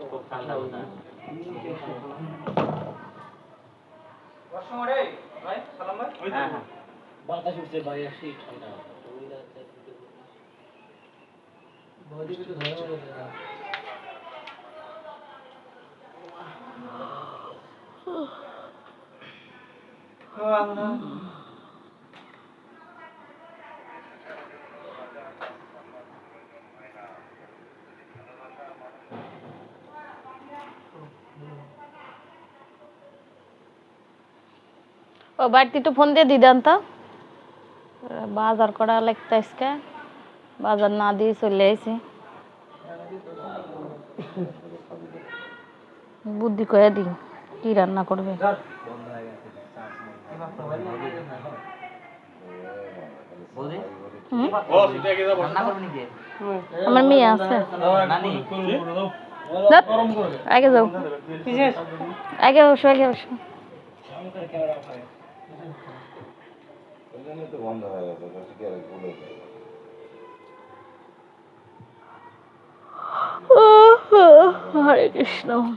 খুব ঠান্ডা হ্যাঁ বাতাস আসি ঠান্ডা বডি বাড়িতে একটু ফোন দিয়ে দিদান তো। বাজার করা লাগতে আজকে। বাজার না দিয়ে চলে আইছি। বুদ্ধি করে দিই কি রান্না করবে? আমার মেয়ে আছে। আগে যাও। আগে বসো আগে বসো। বন্ধ হয়ে গেছে কি আর বলে হরে কৃষ্ণ।